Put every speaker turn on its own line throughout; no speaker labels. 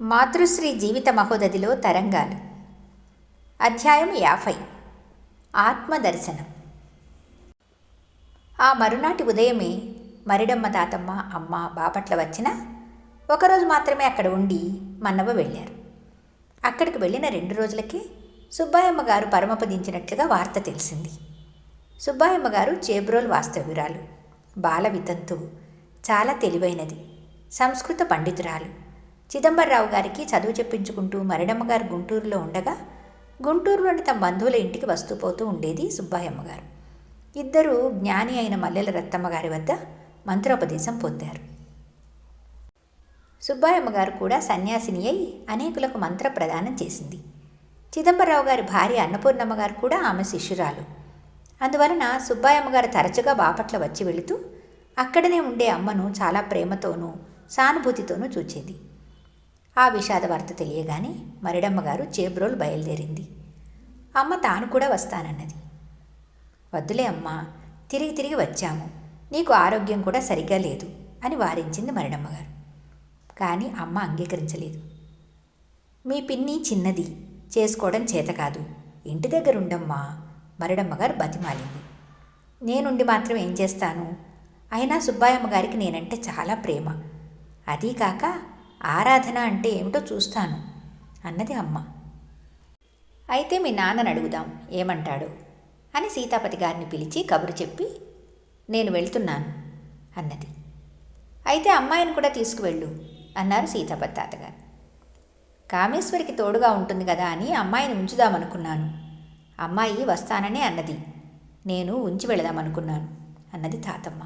మాతృశ్రీ జీవిత మహోదధిలో తరంగాలు. అధ్యాయం యాభై. ఆత్మదర్శనం. ఆ మరునాటి ఉదయమే మరిడమ్మ తాతమ్మ అమ్మ బాపట్ల వచ్చిన ఒకరోజు మాత్రమే అక్కడ ఉండి మన్నవ వెళ్ళారు. అక్కడికి వెళ్ళిన రెండు రోజులకే సుబ్బాయమ్మ గారు పరమపదించినట్లుగా వార్త తెలిసింది. సుబ్బాయమ్మ గారు చేబ్రోల్ వాస్తవ్యురాలు. బాల వితంతువు. చాలా తెలివైనది. సంస్కృత పండితురాలు. చిదంబరరావు గారికి చదువు చెప్పించుకుంటూ మరిడమ్మ గారు గుంటూరులో ఉండగా గుంటూరులోని తమ బంధువుల ఇంటికి వస్తూ పోతూ ఉండేది సుబ్బాయమ్మ గారు ఇద్దరూ జ్ఞాని అయిన మల్లెల రత్తమ్మ గారి వద్ద మంత్రోపదేశం పొందారు. సుబ్బాయమ్మ గారు కూడా సన్యాసిని అయి అనేకులకు మంత్ర ప్రదానం చేసింది. చిదంబరరావు గారి భార్య అన్నపూర్ణమ్మ గారు కూడా ఆమె శిష్యురాలు. అందువలన సుబ్బాయమ్మ గారు తరచుగా బాపట్ల వచ్చి వెళుతూ అక్కడనే ఉండే అమ్మను చాలా ప్రేమతోనూ సానుభూతితోనూ చూచేది. ఆ విషాద వార్త తెలియగానే మరిడమ్మగారు చేబ్రోలు బయలుదేరింది. అమ్మ తాను కూడా వస్తానన్నది. వద్దులే అమ్మా తిరిగి తిరిగి వచ్చాము. నీకు ఆరోగ్యం కూడా సరిగ్గా లేదు అని వారించింది మరిడమ్మగారు కానీ అమ్మ అంగీకరించలేదు. మీ పిన్ని చిన్నది చేసుకోవడం చేత కాదు. ఇంటి దగ్గర ఉండమ్మా మరిడమ్మ గారు బతిమాలింది. నేనుండి మాత్రం ఏం చేస్తాను? అయినా సుబ్బాయమ్మ గారికి నేనంటే చాలా ప్రేమ. అదీ కాక ఆరాధన అంటే ఏమిటో చూస్తాను అన్నది అమ్మ. అయితే మీ నాన్నని అడుగుదాం ఏమంటాడు? అని సీతాపతి గారిని పిలిచి కబురు చెప్పి నేను వెళ్తున్నాను అన్నది. అయితే అమ్మాయిని కూడా తీసుకువెళ్ళు అన్నారు సీతాపతి తాతగారు. కామేశ్వరికి తోడుగా ఉంటుంది కదా అని అమ్మాయిని ఉంచుదామనుకున్నాను. అమ్మాయి వస్తాననే అన్నది. నేను ఉంచి వెళదామనుకున్నాను అన్నది తాతమ్మ.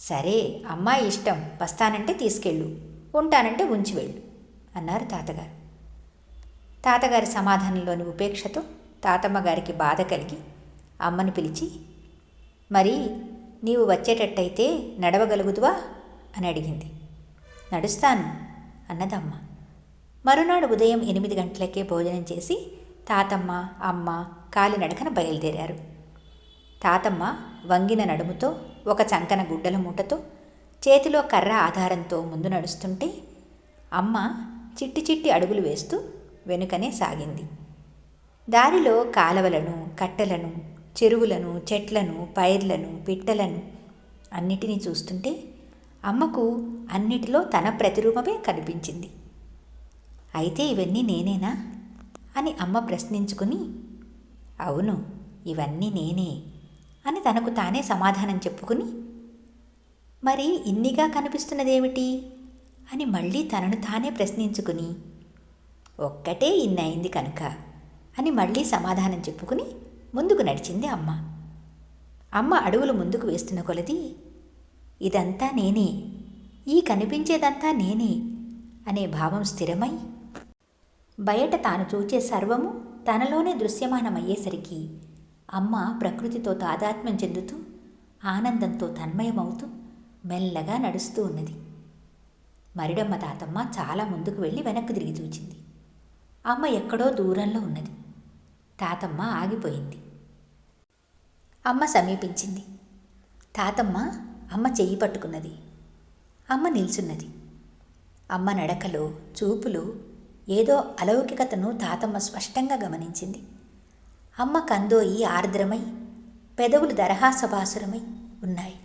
సరే అమ్మాయి ఇష్టం వస్తానంటే తీసుకెళ్ళు ఉంటానంటే ఉంచి వెళ్ళు అన్నారు తాతగారు. తాతగారి సమాధానంలోని ఉపేక్షతో తాతమ్మ గారికి బాధ కలిగి అమ్మను పిలిచి మరి నీవు వచ్చేటట్టయితే నడవగలుగుదువా? అని అడిగింది. నడుస్తాను అన్నదమ్మ. మరునాడు ఉదయం ఎనిమిది గంటలకే భోజనం చేసి తాతమ్మ అమ్మ కాలినడకన బయలుదేరారు. తాతమ్మ వంగిన నడుముతో ఒక చంకన గుడ్డల మూటతో చేతిలో కర్ర ఆధారంతో ముందు నడుస్తుంటే అమ్మ చిట్టి చిట్టి అడుగులు వేస్తూ వెనుకనే సాగింది. దారిలో కాలవలను కట్టెలను చెరువులను చెట్లను పైర్లను పిట్టలను అన్నిటినీ చూస్తుంటే అమ్మకు అన్నిటిలో తన ప్రతిరూపమే కనిపించింది. అయితే ఇవన్నీ నేనేనా? అని అమ్మ ప్రశ్నించుకుని అవును ఇవన్నీ నేనే అని తనకు తానే సమాధానం చెప్పుకుని మరి ఇన్నిగా కనిపిస్తున్నదేమిటి? అని మళ్ళీ తనను తానే ప్రశ్నించుకుని ఒక్కటే ఇన్నయింది కనుక అని మళ్ళీ సమాధానం చెప్పుకుని ముందుకు నడిచింది అమ్మ. అమ్మ అడుగులు ముందుకు వేస్తున్న కొలది ఇదంతా నేనే ఈ కనిపించేదంతా నేనే అనే భావం స్థిరమై బయట తాను చూచే సర్వము తనలోనే దృశ్యమానమయ్యేసరికి అమ్మ ప్రకృతితో తాదాత్మ్యం చెందుతూ ఆనందంతో తన్మయమవుతూ మెల్లగా నడుస్తూ ఉన్నది. మరిడమ్మ తాతమ్మ చాలా ముందుకు వెళ్ళి వెనక్కు తిరిగి చూచింది. అమ్మ ఎక్కడో దూరంలో ఉన్నది. తాతమ్మ ఆగిపోయింది. అమ్మ సమీపించింది. తాతమ్మ అమ్మ చెయ్యి పట్టుకున్నది. అమ్మ నిల్చున్నది. అమ్మ నడకలో చూపులు ఏదో అలౌకికతను తాతమ్మ స్పష్టంగా గమనించింది. అమ్మ కందోయి ఆర్ద్రమై పెదవులు దరహాసభాసురమై ఉన్నాయి.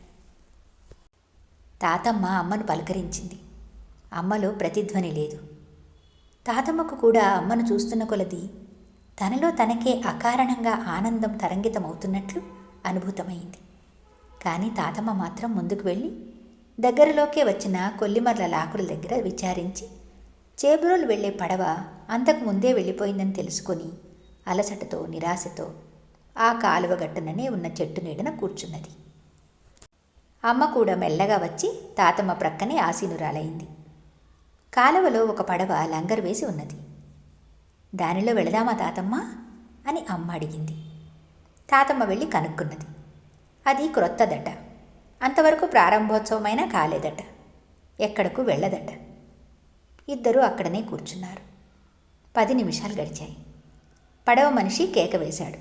తాతమ్మ అమ్మను పలకరించింది. అమ్మలో ప్రతిధ్వని లేదు. తాతమ్మకు కూడా అమ్మను చూస్తున్న కొలది తనలో తనకే అకారణంగా ఆనందం తరంగితమవుతున్నట్లు అనుభూతమైంది. కానీ తాతమ్మ మాత్రం ముందుకు వెళ్ళి దగ్గరలోకే వచ్చిన కొల్లిమర్ల లాకుల దగ్గర విచారించి చేబ్రోలు వెళ్ళే పడవ అంతకు ముందే వెళ్ళిపోయిందని తెలుసుకొని అలసటతో నిరాశతో ఆ కాలువ గట్టుననే ఉన్న చెట్టు నీడన కూర్చున్నది. అమ్మ కూడా మెల్లగా వచ్చి తాతమ్మ ప్రక్కనే ఆసీనురాలైంది. కాలువలో ఒక పడవ లంగర్ వేసి ఉన్నది. దానిలో వెళదామా తాతమ్మ? అని అమ్మ అడిగింది. తాతమ్మ వెళ్ళి కనుక్కున్నది. అది క్రొత్తదట. అంతవరకు ప్రారంభోత్సవమైనా కాలేదట. ఎక్కడకు వెళ్ళదట. ఇద్దరూ అక్కడనే కూర్చున్నారు. పది నిమిషాలు గడిచాయి. పడవ మనిషి కేక వేశాడు.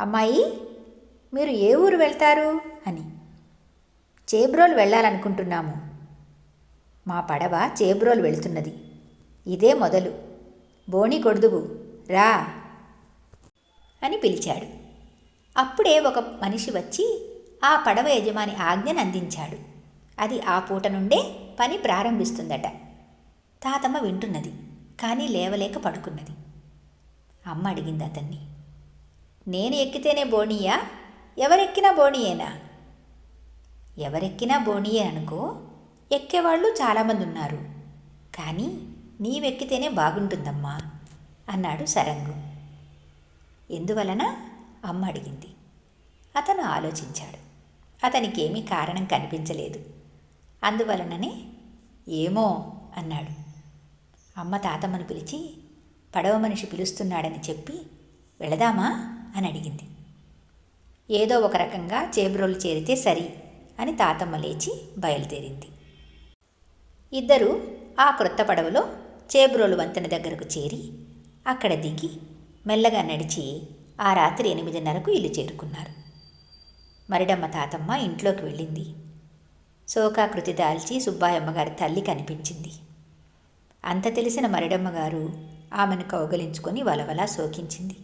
అమ్మాయి మీరు ఏ ఊరు వెళ్తారు? అని. చేబ్రోలు వెళ్ళాలనుకుంటున్నాము. మా పడవ చేబ్రోలు వెళుతున్నది. ఇదే మొదలు. బోణి కొడుదువు రా అని పిలిచాడు. అప్పుడే ఒక మనిషి వచ్చి ఆ పడవ యజమాని ఆజ్ఞను అందించాడు. అది ఆ పూట నుండే పని ప్రారంభిస్తుందట. తాతమ్మ వింటున్నది కానీ లేవలేక పడుకున్నది. అమ్మ అడిగింది అతన్ని నేను ఎక్కితేనే బోణియా ఎవరెక్కినా బోణియేనా? ఎవరెక్కినా బోణియే అనుకో ఎక్కేవాళ్ళు చాలామంది ఉన్నారు కానీ నీవెక్కితేనే బాగుంటుందమ్మా అన్నాడు సరంగు. ఎందువలన? అమ్మ అడిగింది. అతను ఆలోచించాడు. అతనికి ఏమీ కారణం కనిపించలేదు. అందువలననే ఏమో అన్నాడు. అమ్మ తాతమ్మను పిలిచి పడవ మనిషి పిలుస్తున్నాడని చెప్పి వెళదామా? అని అడిగింది. ఏదో ఒక రకంగా చేబ్రోలు చేరితే సరి అని తాతమ్మ లేచి బయలుదేరింది. ఇద్దరు ఆ క్రొత్త పడవలో చేబ్రోలు వంతెన దగ్గరకు చేరి అక్కడ దిగి మెల్లగా నడిచి ఆ రాత్రి ఎనిమిదిన్నరకు ఇల్లు చేరుకున్నారు. మరిడమ్మ తాతమ్మ ఇంట్లోకి వెళ్ళింది. శోకాకృతి దాల్చి సుబ్బాయమ్మ గారి తల్లి కనిపించింది. అంత తెలిసిన మరిడమ్మ గారు ఆమెను కౌగలించుకొని వలవలా శోకించింది.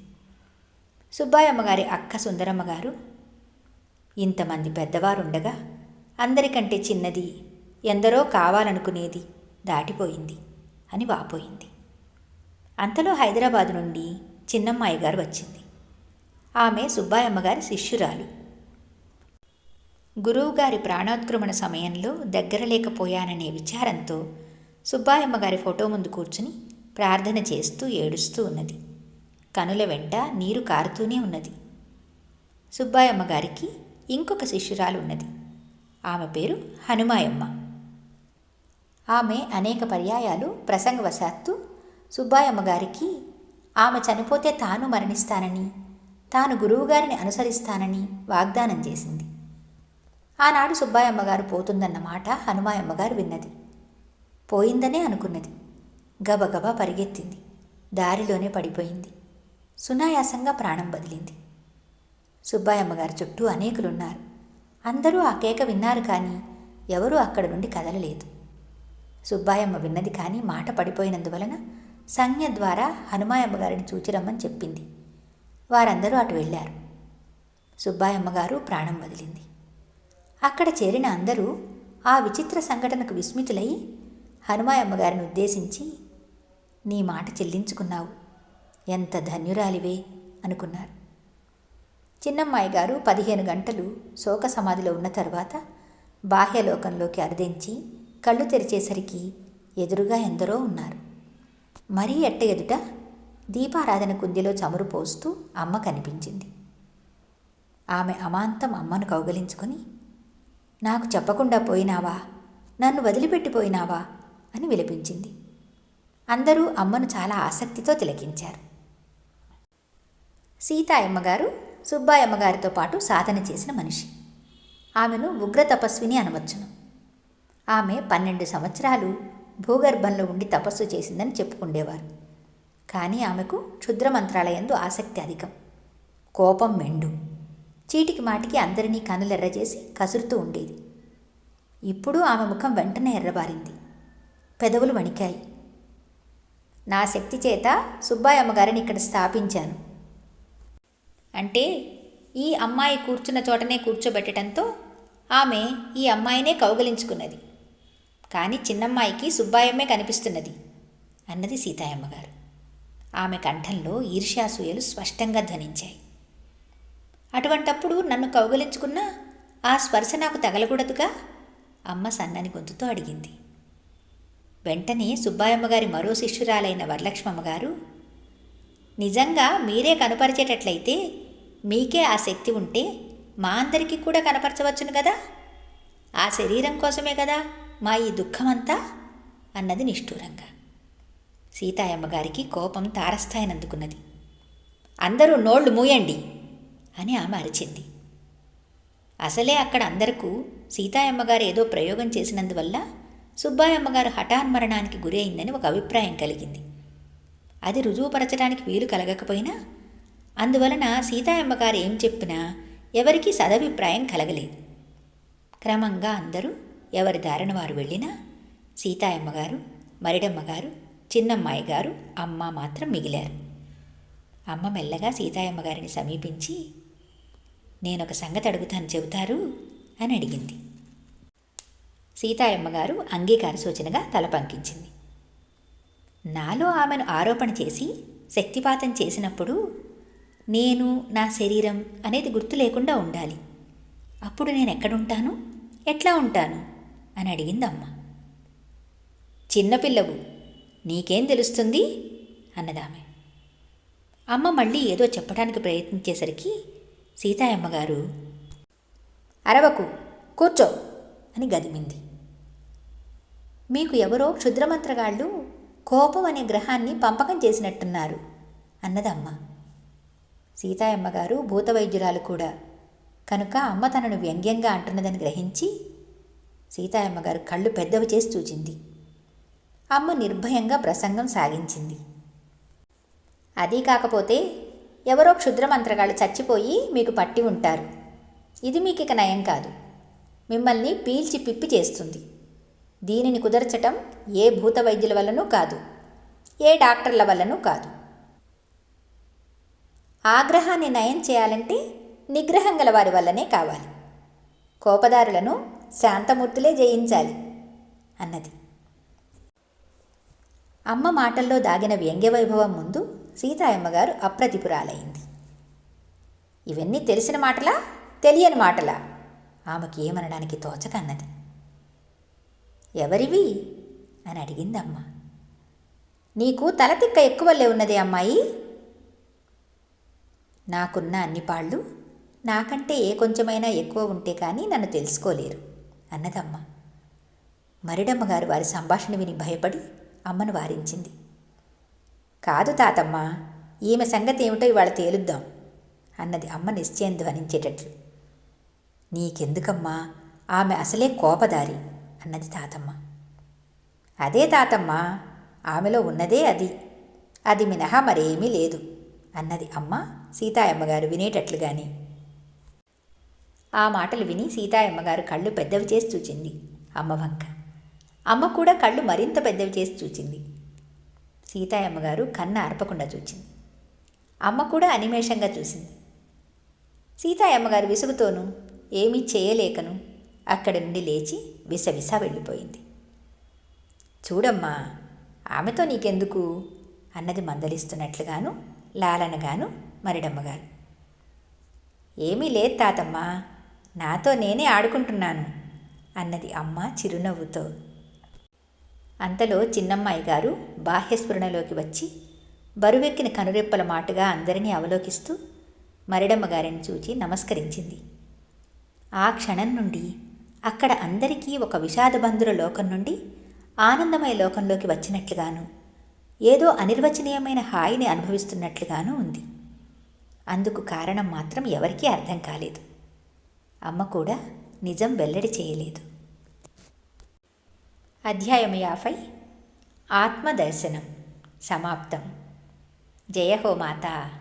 సుబ్బాయమ్మ గారి అక్క సుందరమ్మ గారు ఇంతమంది పెద్దవారుండగా అందరికంటే చిన్నది ఎందరో కావాలనుకునేది దాటిపోయింది అని వాపోయింది. అంతలో హైదరాబాద్ నుండి చిన్నమ్మాయి గారు వచ్చింది. ఆమె సుబ్బాయమ్మ గారి శిష్యురాలు. గురువుగారి ప్రాణోత్క్రమణ సమయంలో దగ్గర లేకపోయాననే విచారంతో సుబ్బాయమ్మ గారి ఫోటో ముందు కూర్చుని ప్రార్థన చేస్తూ ఏడుస్తూ ఉన్నది. కనుల వెంట నీరు కారుతూనే ఉన్నది. సుబ్బాయమ్మ గారికి ఇంకొక శిష్యురాలు ఉన్నది ఆమె పేరు హనుమాయమ్మ. ఆమె అనేక పర్యాయాలు ప్రసంగవశాత్తు సుబ్బాయమ్మ గారికి ఆమె చనిపోతే తాను మరణిస్తానని తాను గురువుగారిని అనుసరిస్తానని వాగ్దానం చేసింది ఆనాడు సుబ్బాయమ్మ గారు పోతుందన్న మాట హనుమాయమ్మ గారు విన్నది. పోయిందనే అనుకున్నది. గబగబా పరిగెత్తింది. దారిలోనే పడిపోయింది. సునాయాసంగా ప్రాణం బదిలింది. సుబ్బాయమ్మ గారి చుట్టూ అనేకులున్నారు. అందరూ ఆ కేక విన్నారు కానీ ఎవరూ అక్కడ నుండి కదలలేదు. సుబ్బాయమ్మ విన్నది కానీ మాట పడిపోయినందువలన సంజ్ఞ ద్వారా హనుమాయమ్మ గారిని చూచిరమ్మని చెప్పింది. వారందరూ అటు వెళ్ళారు. సుబ్బాయమ్మ గారు ప్రాణం వదిలింది. అక్కడ చేరిన అందరూ ఆ విచిత్ర సంఘటనకు విస్మితులై హనుమాయమ్మ గారిని ఉద్దేశించి నీ మాట చెల్లించుకున్నావు. ఎంత ధన్యురాలివే అనుకున్నారు. చిన్నమ్మాయి గారు పదిహేను గంటలు శోక సమాధిలో ఉన్న తర్వాత బాహ్యలోకంలోకి అరదించి కళ్ళు తెరిచేసరికి ఎదురుగా ఎందరో ఉన్నారు. మరీ ఎట్ట ఎదుట దీపారాధన కుందిలో చమురు పోస్తూ అమ్మ కనిపించింది. ఆమె అమాంతం అమ్మను కౌగలించుకొని నాకు చెప్పకుండా పోయినావా? నన్ను వదిలిపెట్టిపోయినావా? అని విలపించింది. అందరూ అమ్మను చాలా ఆసక్తితో తిలకించారు. సీతాయమ్మగారు సుబ్బాయమ్మగారితో పాటు సాధన చేసిన మనిషి. ఆమెను ఉగ్ర తపస్విని అనవచ్చును. ఆమె పన్నెండు సంవత్సరాలు భూగర్భంలో ఉండి తపస్సు చేసిందని చెప్పుకుండేవారు. కానీ ఆమెకు క్షుద్ర మంత్రాలయందు ఆసక్తి అధికం. కోపం మెండు. చీటికి మాటికి అందరినీ కనులెర్రజేసి కసురుతూ ఉండేది. ఇప్పుడు ఆమె ముఖం వెంటనే ఎర్రబారింది. పెదవులు వణికాయి. నా శక్తి చేత సుబ్బాయమ్మ గారిని ఇక్కడ స్థాపించాను. అంటే ఈ అమ్మాయి కూర్చున్న చోటనే కూర్చోబెట్టడంతో ఆమె ఈ అమ్మాయినే కౌగలించుకున్నది. కానీ చిన్నమ్మాయికి సుబ్బాయమ్మే కనిపిస్తున్నది అన్నది సీతాయమ్మ గారు ఆమె కంఠంలో ఈర్ష్యాసూయలు స్పష్టంగా ధ్వనించాయి. అటువంటప్పుడు నన్ను కౌగలించుకున్నా ఆ స్పర్శ నాకు తగలకూడదుగా? అమ్మ సన్నని గొంతుతో అడిగింది. వెంటనే సుబ్బాయమ్మ గారి మరో శిష్యురాలైన వరలక్ష్మమ్మ గారు నిజంగా మీరే కనపరిచేటట్లయితే మీకే ఆ శక్తి ఉంటే మా అందరికీ కూడా కనపరచవచ్చును కదా? ఆ శరీరం కోసమే కదా మా ఈ దుఃఖమంతా? అన్నది నిష్ఠూరంగా. సీతాయమ్మ గారికి కోపం తారస్థాయినందుకున్నది. అందరూ నోళ్ళు మూయండి అని ఆమె అరిచింది. అసలే అక్కడ అందరకు సీతాయమ్మగారు ఏదో ప్రయోగం చేసినందువల్ల సుబ్బాయమ్మగారు హఠాన్మరణానికి గురి అయిందని ఒక అభిప్రాయం కలిగింది. అది రుజువుపరచడానికి వీలు కలగకపోయినా? అందువలన సీతాయమ్మగారు ఏం చెప్పినా ఎవరికీ సదభిప్రాయం కలగలేదు. క్రమంగా అందరూ ఎవరి దారిన వారు వెళ్ళినా సీతాయమ్మగారు మరిడమ్మగారు చిన్నమ్మాయి గారు అమ్మ మాత్రం మిగిలారు. అమ్మ మెల్లగా సీతాయమ్మ గారిని సమీపించి నేనొక సంగతి అడుగుతాను చెబుతారు? అని అడిగింది. సీతాయమ్మ గారు అంగీకార సూచనగా తల పంకించింది. నాలో ఆమెను ఆరోపణ చేసి శక్తిపాతం చేసినప్పుడు నేను నా శరీరం అనేది గుర్తు లేకుండా ఉండాలి. అప్పుడు నేను ఎక్కడుంటాను? ఎట్లా ఉంటాను? అని అడిగింది అమ్మ చిన్నపిల్లవు నీకేం తెలుస్తుంది? అన్నదామె. అమ్మ మళ్ళీ ఏదో చెప్పడానికి ప్రయత్నించేసరికి సీతాయమ్మగారు అరవకు కూర్చో అని గదిమింది. మీకు ఎవరో క్షుద్రమంత్రగాళ్ళు కోపం అనే గ్రహాన్ని పంపకం చేసినట్టున్నారు. అన్నదమ్మ. సీతాయమ్మగారు భూతవైద్యురాలు కూడా. కనుక అమ్మ తనను వ్యంగ్యంగా అంటున్నదని గ్రహించి సీతాయమ్మగారు కళ్ళు పెద్దవి చేసి చూచింది. అమ్మ నిర్భయంగా ప్రసంగం సాగించింది. అదీ కాకపోతే ఎవరో క్షుద్రమంత్రగాళ్ళు చచ్చిపోయి మీకు పట్టి ఉంటారు. ఇది మీకు ఇక నయం కాదు. మిమ్మల్ని పీల్చి పిప్పి చేస్తుంది. దీనిని కుదర్చటం ఏ భూత వైద్యుల వల్లనూ కాదు ఏ డాక్టర్ల వల్లనూ కాదు. ఆగ్రహాన్ని నయం చేయాలంటే నిగ్రహం గల వారి వల్లనే కావాలి. కోపదారులను శాంతమూర్తులే జయించాలి అన్నది. అమ్మ మాటల్లో దాగిన వ్యంగ్యవైభవం ముందు సీతాయమ్మగారు అప్రతిపురాలైంది. ఇవన్నీ తెలిసిన మాటలా తెలియని మాటలా? ఆమెకి ఏమనడానికి తోచకన్నది ఎవరివి? అని అడిగిందమ్మ. నీకు తలతిక్క ఎక్కువలే ఉన్నదే అమ్మాయి? నాకున్న అన్ని పాళ్ళు నాకంటే ఏ కొంచెమైనా ఎక్కువ ఉంటే కానీ నన్ను తెలుసుకోలేరు అన్నదమ్మ. మరిడమ్మ గారు వారి సంభాషణ విని భయపడి అమ్మను వారించింది. కాదు తాతమ్మ ఈమె సంగతి ఏమిటో ఇవాళ తేలుద్దాం అన్నది అమ్మ నిశ్చయం ధ్వనించేటట్లు నీకెందుకమ్మా? ఆమె అసలే కోపదారి. అన్నది తాతమ్మ. అదే తాతమ్మ ఆమెలో ఉన్నదే అది. అది మినహా మరేమీ లేదు అన్నది అమ్మ సీతాయమ్మగారు వినేటట్లుగాని. ఆ మాటలు విని సీతాయమ్మగారు కళ్ళు పెద్దవి చేసి చూచింది అమ్మ వంక. అమ్మ కూడా కళ్ళు మరింత పెద్దవి చేసి చూచింది. సీతాయమ్మగారు కన్న అర్పకుండా చూచింది. అమ్మ కూడా అనిమేషంగా చూసింది. సీతాయమ్మగారు విసుగుతోనూ ఏమీ చేయలేకను అక్కడి నుండి లేచి విసవిస వెళ్ళిపోయింది. చూడమ్మా ఆమెతో నీకెందుకు? అన్నది మందలిస్తున్నట్లుగాను లాలనగాను మరిడమ్మగారు. ఏమీ లేదు తాతమ్మ నాతో నేనే ఆడుకుంటున్నాను అన్నది అమ్మ చిరునవ్వుతో. అంతలో చిన్నమ్మాయి గారు బాహ్యస్ఫురణలోకి వచ్చి బరువెక్కిన కనురెప్పల మాటగా అందరినీ అవలోకిస్తూ మరిడమ్మ గారిని చూచి నమస్కరించింది. ఆ క్షణం నుండి అక్కడ అందరికీ ఒక విషాదబంధుల లోకం నుండి ఆనందమయ లోకంలోకి వచ్చినట్లుగాను ఏదో అనిర్వచనీయమైన హాయిని అనుభవిస్తున్నట్లుగాను ఉంది. అందుకు కారణం మాత్రం ఎవరికీ అర్థం కాలేదు. అమ్మ కూడా నిజం వెల్లడి చేయలేదు. అధ్యాయం యాభై. ఆత్మదర్శనం. సమాప్తం. జయ హో మాతా.